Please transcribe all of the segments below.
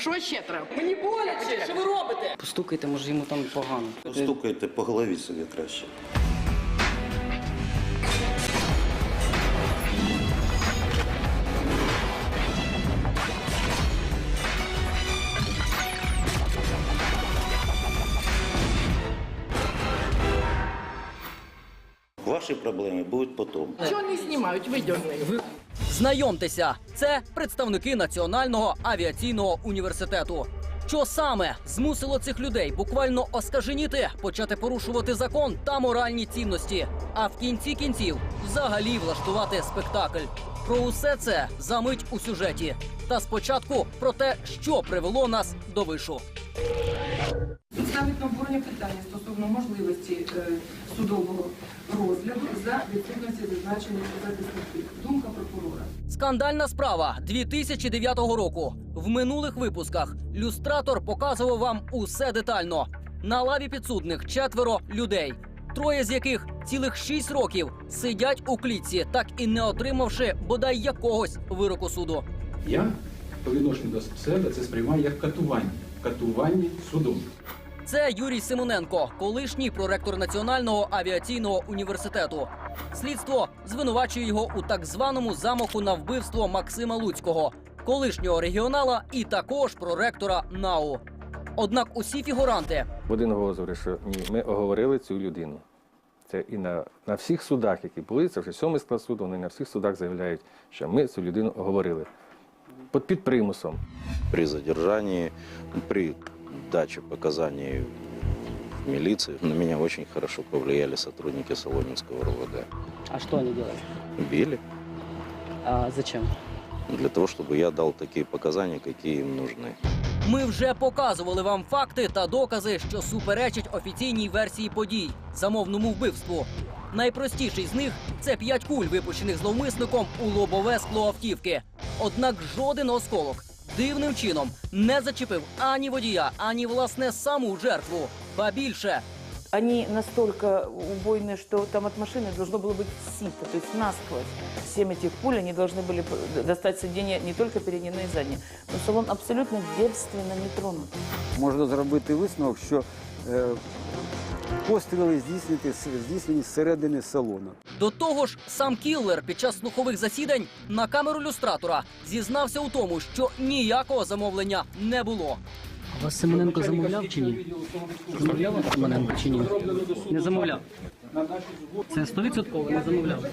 Що ще треба? Мені боляче, що ви робите? Постукайте, може йому там погано. Постукайте по голові собі краще. Ваші проблеми будуть потім. Чого не знімають? Видьорни. Знайомтеся, це представники Національного авіаційного університету. Що саме змусило цих людей буквально оскаженіти, почати порушувати закон та моральні цінності, а в кінці кінців взагалі влаштувати спектакль. Про усе це за мить у сюжеті. Та спочатку про те, що привело нас до вишу. Ставить на обговорення питання стосовно можливості е, судового розгляду за відсутності зазначених захисників. Думка прокурора. Скандальна справа 2009 року. В минулих випусках люстратор показував вам усе детально. На лаві підсудних четверо людей, троє з яких цілих шість років сидять у клітці, так і не отримавши бодай якогось вироку суду. Я по відношенню до себе це сприймаю як катування. Катування судом. Це Юрій Симоненко, колишній проректор Національного авіаційного університету. Слідство звинувачує його у так званому замаху на вбивство Максима Луцького, колишнього регіонала і також проректора НАУ. Однак усі фігуранти В один голос говорить, що ні, ми оговорили цю людину. Це і на, на всіх судах, які були, це вже сьомий склад суду, вони на всіх судах заявляють, що ми цю людину оговорили. Під, під примусом. При задержании, при даче показаний в милиции на меня очень хорошо повлияли сотрудники Солонинского РОВД. А что они делают? Били А зачем? для того, чтобы я дал такие показания, какие им нужны. Ми вже показували вам факти та докази, що суперечать офіційній версії подій замовному вбивству. Найпростіший з них це п'ять куль, випущених зловмисником у лобове скло автівки. Однак жоден осколок дивним чином не зачепив ані водія, ані власне саму жертву. Ба більше Они настолько убойные, что там от машины должно было быть сито, то есть насквозь. Семь этих пуль, они должны были п- достать сиденье не только переднее, но и заднее. Но салон абсолютно девственно не тронут. можна зробити висновок, що е, постріли здійснені, здійснені зсередини салону. До того ж, сам кіллер під час слухових засідань на камеру люстратора зізнався у тому, що ніякого замовлення не було. А вас Симоненко замовляв чи ні? Замовляв вас Симоненко чи ні? Не замовляв. Це 100% не замовляв.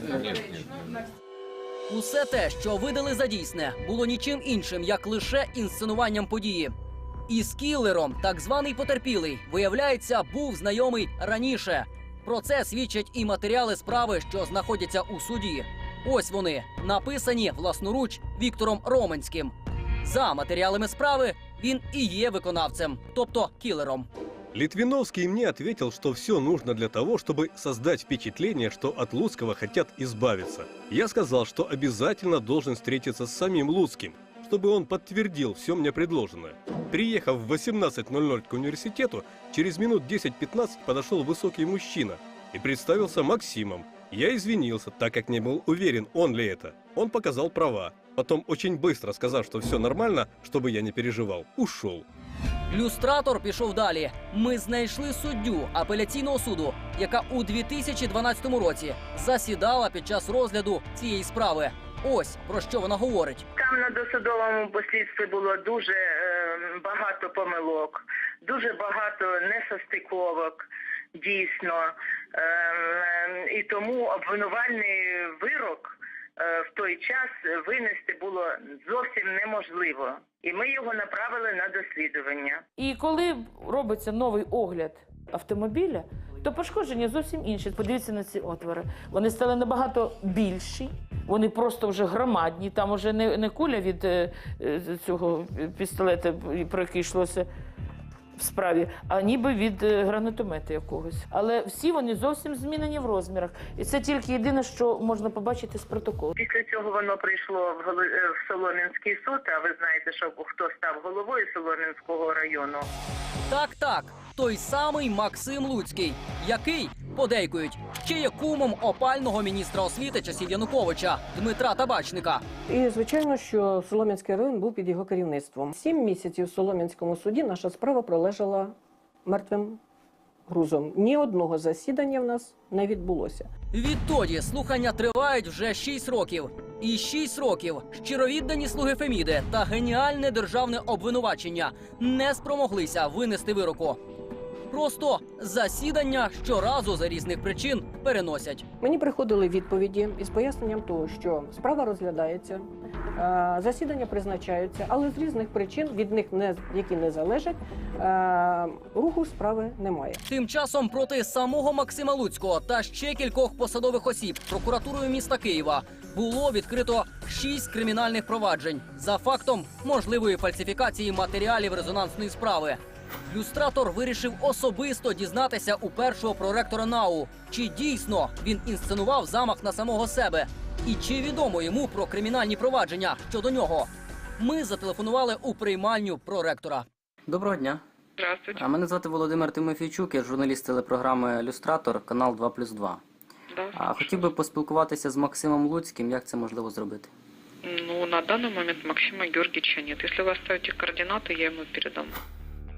Усе те, що видали за дійсне, було нічим іншим, як лише інсценуванням події. І з кілером, так званий потерпілий, виявляється, був знайомий раніше. Про це свідчать і матеріали справи, що знаходяться у суді. Ось вони написані власноруч Віктором Роменським. За матеріалами справи він і є виконавцем, тобто кілером. Литвиновский мне ответил, что все нужно для того, чтобы создать впечатление, что от Луцкого хотят избавиться. Я сказал, что обязательно должен встретиться с самим Луцким, чтобы он подтвердил все мне предложенное. Приехав в 18.00 к университету, через минут 10-15 подошел высокий мужчина и представился Максимом. Я извинился, так как не был уверен, он ли это. Он показал права. Потом, очень быстро сказав, что все нормально, чтобы я не переживал, ушел. Люстратор пішов далі. Ми знайшли суддю апеляційного суду, яка у 2012 році засідала під час розгляду цієї справи. Ось про що вона говорить. На досудовому послідстві було дуже е, багато помилок, дуже багато несостиковок, дійсно. Е, е, і тому обвинувальний вирок е, в той час винести було зовсім неможливо. І ми його направили на дослідження. І коли робиться новий огляд автомобіля, то пошкодження зовсім інші. Подивіться на ці отвори. Вони стали набагато більші, вони просто вже громадні. Там вже не, не куля від е, е, цього пістолета, про який йшлося в справі, а ніби від е, гранатомета якогось. Але всі вони зовсім змінені в розмірах. І це тільки єдине, що можна побачити з протоколу. Після цього воно прийшло в, е, в Солом'янський суд. А ви знаєте, що хто став головою Солом'янського району? Так, так, той самий Максим Луцький, який подейкують, чи є кумом опального міністра освіти часів Януковича Дмитра Табачника. І звичайно, що Солом'янський район був під його керівництвом. Сім місяців в Солом'янському суді наша справа пролежала мертвим грузом. Ні одного засідання в нас не відбулося. Відтоді слухання тривають вже 6 років. І 6 років щировіддані слуги Феміди та геніальне державне обвинувачення не спромоглися винести вироку. Просто засідання щоразу за різних причин переносять. Мені приходили відповіді із поясненням того, що справа розглядається, засідання призначаються, але з різних причин від них не які не залежать, руху справи немає. Тим часом проти самого Максима Луцького та ще кількох посадових осіб прокуратурою міста Києва було відкрито шість кримінальних проваджень за фактом можливої фальсифікації матеріалів резонансної справи. Люстратор вирішив особисто дізнатися у першого проректора НАУ, чи дійсно він інсценував замах на самого себе, і чи відомо йому про кримінальні провадження щодо нього. Ми зателефонували у приймальню проректора. Доброго дня. Здравствуйте. А мене звати Володимир Тимофійчук, я журналіст телепрограми Люстратор, канал 2 плюс 2. Да. А хотів би поспілкуватися з Максимом Луцьким, як це можливо зробити. Ну, на данный момент Максима Георгиевича нет. Если вы оставите координаты, я ему передам.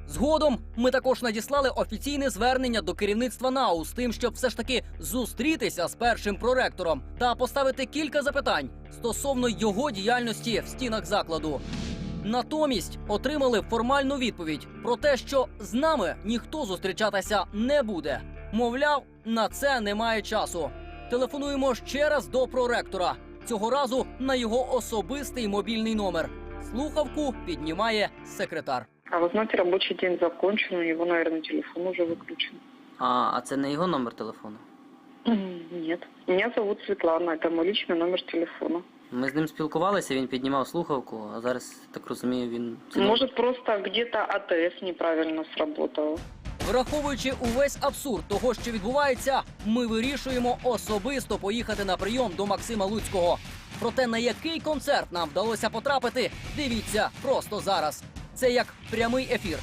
Згодом ми також надіслали офіційне звернення до керівництва НАУ з тим, щоб все ж таки зустрітися з першим проректором та поставити кілька запитань стосовно його діяльності в стінах закладу. Натомість отримали формальну відповідь про те, що з нами ніхто зустрічатися не буде. Мовляв, на це немає часу. Телефонуємо ще раз до проректора. Цього разу на його особистий мобільний номер. Слухавку піднімає секретар. А вы знаете, рабочий день закончен, у него, наверное, телефон уже выключен. А, а це не його номер телефону. М, Нет. Меня зовут Светлана, это мой личный номер телефона. Ми з ним спілкувалися, він піднімав слухавку, а зараз так розумію, він Может, просто где-то АТС неправильно сработало. Враховуючи увесь абсурд того, що відбувається, ми вирішуємо особисто поїхати на прийом до Максима Луцького. Проте на який концерт нам вдалося потрапити, дивіться просто зараз. Це як прямий ефір.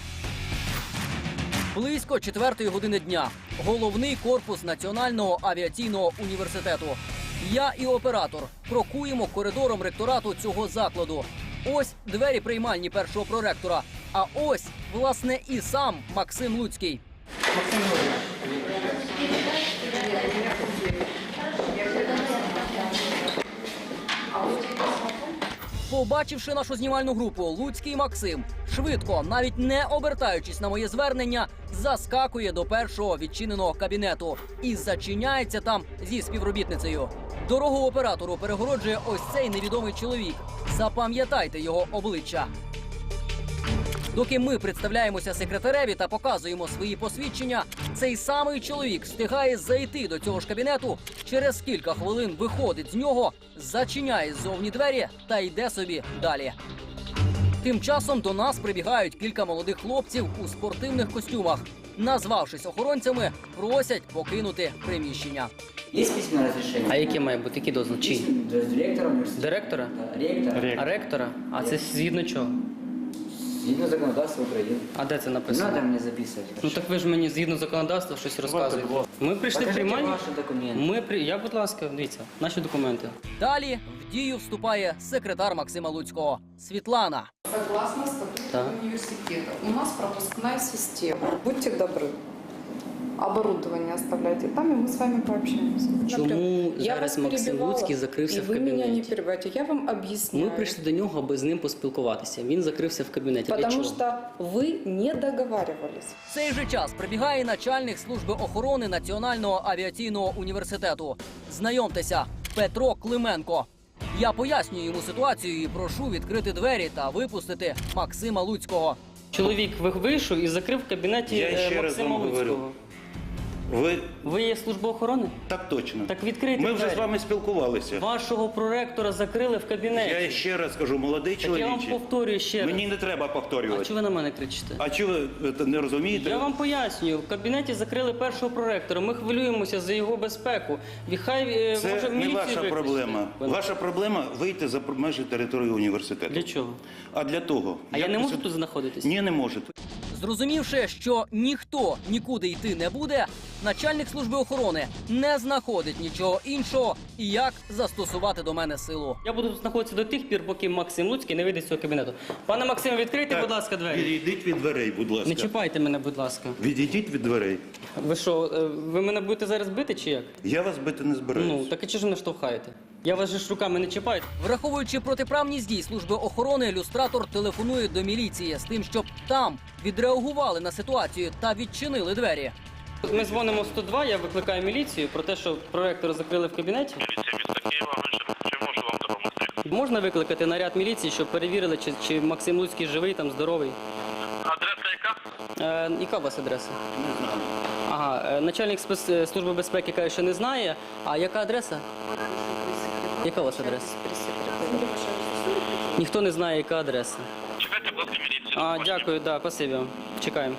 Близько четвертої години дня. Головний корпус Національного авіаційного університету. Я і оператор крокуємо коридором ректорату цього закладу. Ось двері приймальні першого проректора. А ось, власне, і сам Максим Луцький. Побачивши нашу знімальну групу, Луцький Максим швидко, навіть не обертаючись на моє звернення, заскакує до першого відчиненого кабінету і зачиняється там зі співробітницею. Дорогу оператору перегороджує ось цей невідомий чоловік. Запам'ятайте його обличчя. Доки ми представляємося секретареві та показуємо свої посвідчення, цей самий чоловік встигає зайти до цього ж кабінету. Через кілька хвилин виходить з нього, зачиняє ззовні двері та йде собі далі. Тим часом до нас прибігають кілька молодих хлопців у спортивних костюмах. Назвавшись охоронцями, просять покинути приміщення. Є письменне розрішення? А яке має бути? Який дозвіл? Чий? Директора. Директора? Ректора. А ректора? А це згідно чого? Згідно законодавства України. А де це Не треба мені записувати. Ну так ви ж мені згідно законодавства щось розказуєте. Ми прийшли в Покажіть приймальню. ваші документи. Ми при я, будь ласка, дивіться, наші документи. Далі в дію вступає секретар Максима Луцького Світлана. Согласно статуту Так. университета, у нас пропускная система. Будьте добры Оборудование оставляйте там, и мы с вами пообщаемся. Чому Я зараз вас Максим перебивала, Луцький закрився и в вы меня не кабінеті? перебивайте. Я вам объясняю. Ми прийшли до нього, аби з ним поспілкуватися. Він закрився в кабінеті. Для Потому чого? что вы не договаривались. В цей же час прибігає начальник служби охорони Національного авіаційного університету. Знайомтеся, Петро Клименко. Я пояснюю йому ситуацію і прошу відкрити двері та випустити Максима Луцького. Чоловік ви- вийшов і закрив в кабінеті Я е, ще раз Максима вам говорю. Луцького. Ви Ви є служба охорони? так точно. Так відкрийте Ми вже двері. з вами спілкувалися. Вашого проректора закрили в кабінеті. Я ще раз кажу, молодий Так я вам чоловіче. повторюю ще раз. Мені не треба А повторювати. чого ви на мене кричите? А чого ви це не розумієте? Я вам пояснюю, в кабінеті закрили першого проректора. Ми хвилюємося за його безпеку. І хай е, Це може не міліцію ваша викличте. проблема. Ваша проблема вийти за межі території університету. Для чого? А для того. А я не можу тут знаходитись? Ні, не можете. Зрозумівши, що ніхто нікуди йти не буде, начальник служби охорони не знаходить нічого іншого, і як застосувати до мене силу. Я буду знаходитися до тих пір, поки Максим Луцький не вийде з цього кабінету. Пане Максиме, відкрийте, будь ласка, двері. Відійдіть від дверей, будь ласка. Не чіпайте мене, будь ласка. Відійдіть від дверей. Ви що, е, ви мене будете зараз бити чи як? Я вас бити не збираюсь. Ну, так і чого ж мене штовхаєте? Я вас же ж руками не чіпаю. Враховуючи протиправність дій служби охорони, люстратор телефонує до міліції з тим, щоб там відреагували на ситуацію та відчинили двері. Ми дзвонимо в 102, я викликаю міліцію про те, що проректора закрили в кабінеті. Можна викликати наряд міліції, щоб перевірили, чи, чи Максим Луцький живий, там здоровий. Адреса яка? Е, яка у вас адреса? Не знаю. Ага, е, начальник спец... е, служби безпеки каже, що не знає. А яка адреса? Яка у вас адреса? Ніхто не знає, яка адреса. Чекайте, будь ласка, міліцію. А, дякую, да, спасибі вам. Чекаємо.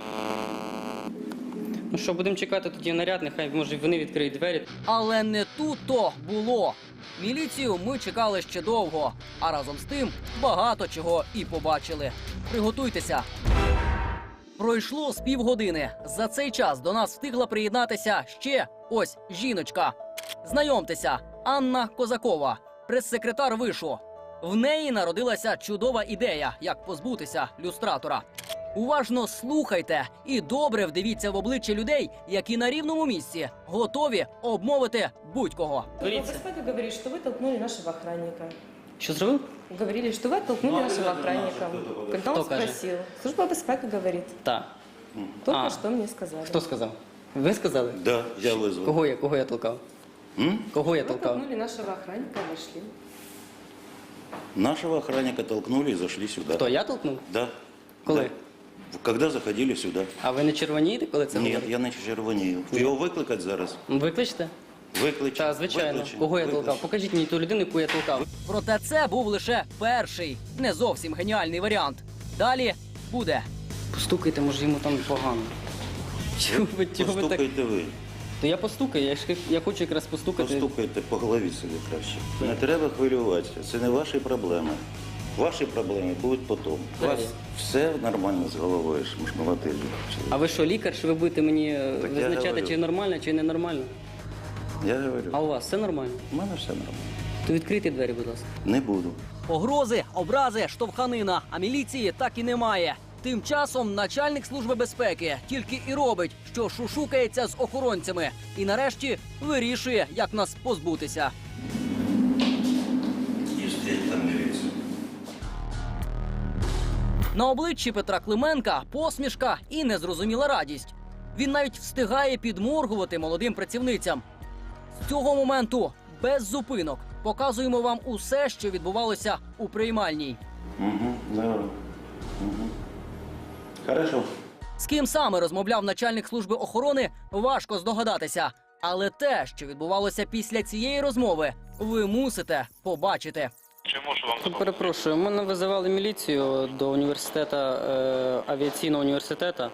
Ну що, будемо чекати тоді наряд, нехай може вони відкриють двері. Але не тут то було. Міліцію ми чекали ще довго, а разом з тим багато чого і побачили. Приготуйтеся. Пройшло з півгодини. За цей час до нас встигла приєднатися ще ось жіночка. Знайомтеся, Анна Козакова, прес-секретар вишу. В неї народилася чудова ідея, як позбутися люстратора. Уважно слухайте і добре вдивіться в обличчя людей, які на рівному місці готові обмовити будь-кого. Говорите. Безпека говорит, что вы толкнули нашего охранника. Що зробив? Говорили, что вы оттолкнули нашего охранника. Когда он Кто спросил. Служба безпеки говорит. Так. Только А. что мне сказали. Хто сказав? Ви сказали? Да, я визвав. Кого я, кого я толкав? М? Кого я Вы толкав? толкнули нашего охранника и вошли. Нашего охранника толкнули и зашли сюда. Хто, я толкнув? Да. Коли? Да. Когда заходили сюда. А ви не червонієте, коли це Ні, говорите? я не червонію. Його викликати зараз. Викличте? Виклич. Так, звичайно. Виклич. Кого я толкав? Покажіть мені ту людину, яку я толкав. Проте це був лише перший, не зовсім геніальний варіант. Далі буде. Постукайте, може йому там погано. Чого ви, чого ви так? Постукайте ви. То я постукаю, я, ж, я хочу якраз постукати. Постукайте по голові собі краще. Не треба хвилюватися. Це не ваші проблеми. Ваші проблеми будуть потім. У вас все нормально з головою, чоловік. А ви що, лікар, що ви будете мені е, Так я визначати, говорю. чи нормально, чи ненормально? Я говорю, А у вас все нормально? у мене все нормально. То відкрийте двері, будь ласка. Не буду. Погрози, образи, штовханина, а міліції так і немає. Тим часом начальник служби безпеки тільки і робить, що шушукається з охоронцями, і нарешті вирішує, як нас позбутися. На обличчі Петра Клименка посмішка і незрозуміла радість. Він навіть встигає підморгувати молодим працівницям. З цього моменту без зупинок показуємо вам усе, що відбувалося у приймальній. Угу, да. Угу. Хорошо. З ким саме розмовляв начальник служби охорони, важко здогадатися. Але те, що відбувалося після цієї розмови, ви мусите побачити. Чи можу вам допомогти? Перепрошую, мене визивали міліцію до університету, е, авіаційного університету.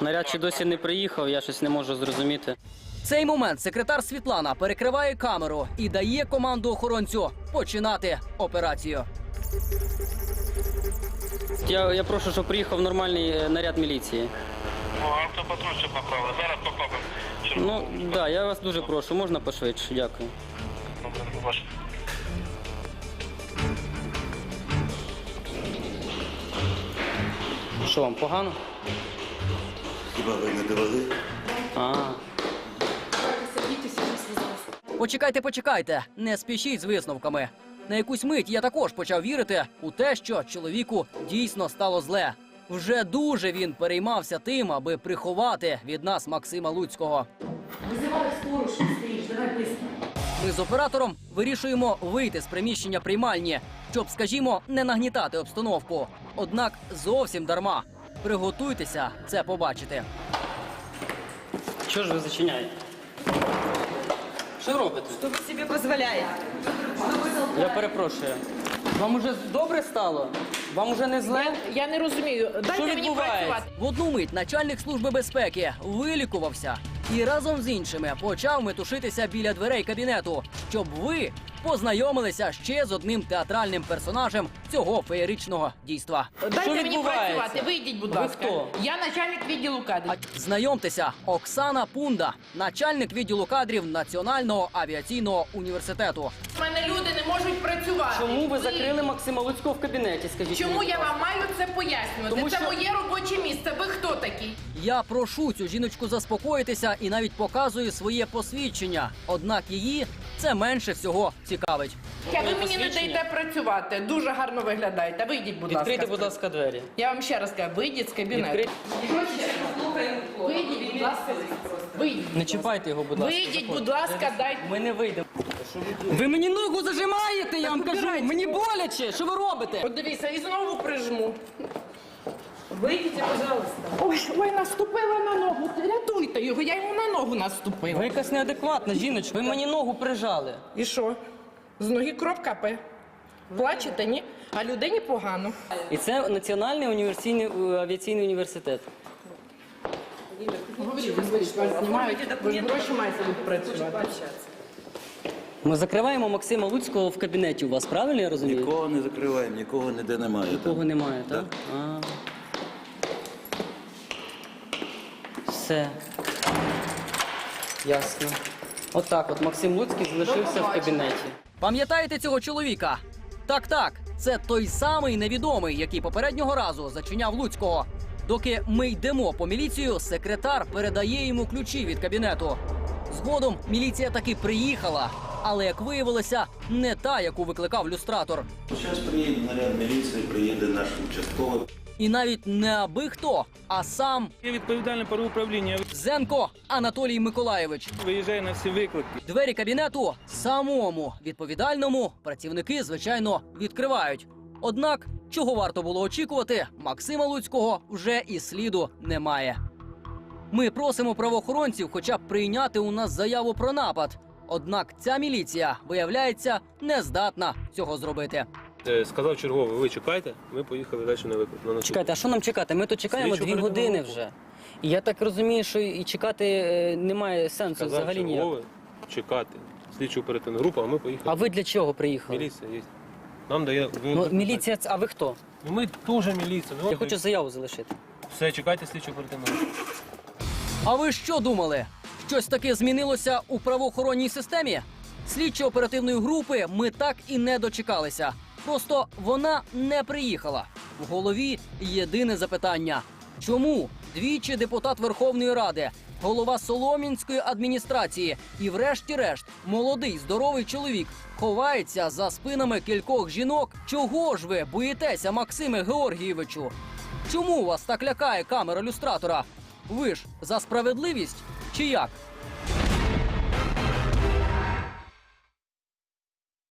Наряд ще досі не приїхав, я щось не можу зрозуміти. Цей момент секретар Світлана перекриває камеру і дає команду охоронцю починати операцію. Я, я прошу, щоб приїхав нормальний е, наряд міліції. Автопатруль щоб направили. Зараз попробуємо. Ну, так, да, я вас дуже прошу, можна пошвидше, дякую. Що вам погано? Хіба ви не довели? А, Почекайте, почекайте, не спішіть з висновками. На якусь мить я також почав вірити у те, що чоловіку дійсно стало зле. Вже дуже він переймався тим, аби приховати від нас Максима Луцького. Вызывай скорую, что стоишь, давай быстро. Ми з оператором вирішуємо вийти з приміщення приймальні, щоб, скажімо, не нагнітати обстановку. Однак зовсім дарма. Приготуйтеся це побачити. що ж ви зачиняєте? Що робите? Що ви собі дозволяєте? Я перепрошую. Вам уже добре стало? Вам уже не зле? Я не розумію. Дайте мені працювати. В одну мить начальник служби безпеки вилікувався і разом з іншими почав метушитися біля дверей кабінету, щоб ви познайомилися ще з одним театральним персонажем цього феєричного дійства. Дайте мені працювати, вийдіть, будь Ви ласка. хто? Я начальник відділу кадрів. Знайомтеся, Оксана Пунда, начальник відділу кадрів Національного авіаційного університету. У мене люди не можуть працювати. Чому ви закрили Максима Луцького в кабінеті? Скажіть Чому мені, я будь вам маю це пояснювати? Тому це що- моє робоче місце. Ви хто такий? Я прошу цю жіночку заспокоїтися і навіть показую своє посвідчення. Однак її це менше всього цікавить. Я ви мені не даєте працювати. Дуже гарно виглядаєте. Вийдіть, будь ласка. Відкрийте, будь ласка, двері. Я вам ще раз кажу, вийдіть з кабінету. Вийдіть, будь ласка. Вийдіть. Не чіпайте його, будь ласка. Вийдіть, будь ласка, дайте. Ми не вийдемо. Ви мені ногу зажимаєте, я вам кажу. Мені боляче. Що ви робите? От дивіться, і знову прижму. Вийдіть, пожалуйста. Ой, ой, наступила на ногу. Рятуйте його, я йому на ногу наступила. Ви якась неадекватна жіночка. Ви мені ногу прижали. І що? З ноги кров капе. Плачете, ні? А людині погано. І це Національний універсійний е, авіаційний університет. Ми закриваємо Максима Луцького в кабінеті у вас, правильно я розумію? Нікого не закриваємо, нікого ніде немає. Нікого немає, так? А. Все. Ясно. Отак от Максим Луцький залишився в кабінеті. Пам'ятаєте цього чоловіка? Так, так, це той самий невідомий, який попереднього разу зачиняв Луцького. Доки ми йдемо по міліцію, секретар передає йому ключі від кабінету. Згодом міліція таки приїхала, але як виявилося, не та, яку викликав люстратор. Зараз приїде наряд міліції, приїде наш участковий. І навіть не аби хто, а сам Я відповідальний по управління. Зенко Анатолій Миколаєвич. Виїжджає на всі виклики. Двері кабінету самому відповідальному працівники, звичайно, відкривають. Однак, чого варто було очікувати, Максима Луцького вже і сліду немає. Ми просимо правоохоронців хоча б прийняти у нас заяву про напад. Однак ця міліція, виявляється, не здатна цього зробити. Е, Сказав черговий, ви чекайте, ми поїхали далі на виклик. На наступний. Чекайте, а що нам чекати? Ми тут чекаємо дві години вже. І я так розумію, що і чекати е, немає сенсу Сказав взагалі ніяк. черговий, чекати. Слідчу оперативну групу, а ми поїхали. А ви для чого приїхали? Міліція є. Нам дає... Ну, міліція, це- а ви хто? Ну, Ми теж міліція. Ну, Я от хочу заяву залишити. Все, чекайте слідчу оперативну групу. А ви що думали? Щось таке змінилося у правоохоронній системі? Слідчо-оперативної групи ми так і не дочекалися. Просто вона не приїхала. В голові єдине запитання: чому двічі депутат Верховної Ради, голова Соломінської адміністрації і, врешті-решт, молодий здоровий чоловік ховається за спинами кількох жінок? Чого ж ви боїтеся, Максиме Георгійовичу? Чому вас так лякає камера люстратора? Ви ж за справедливість чи як?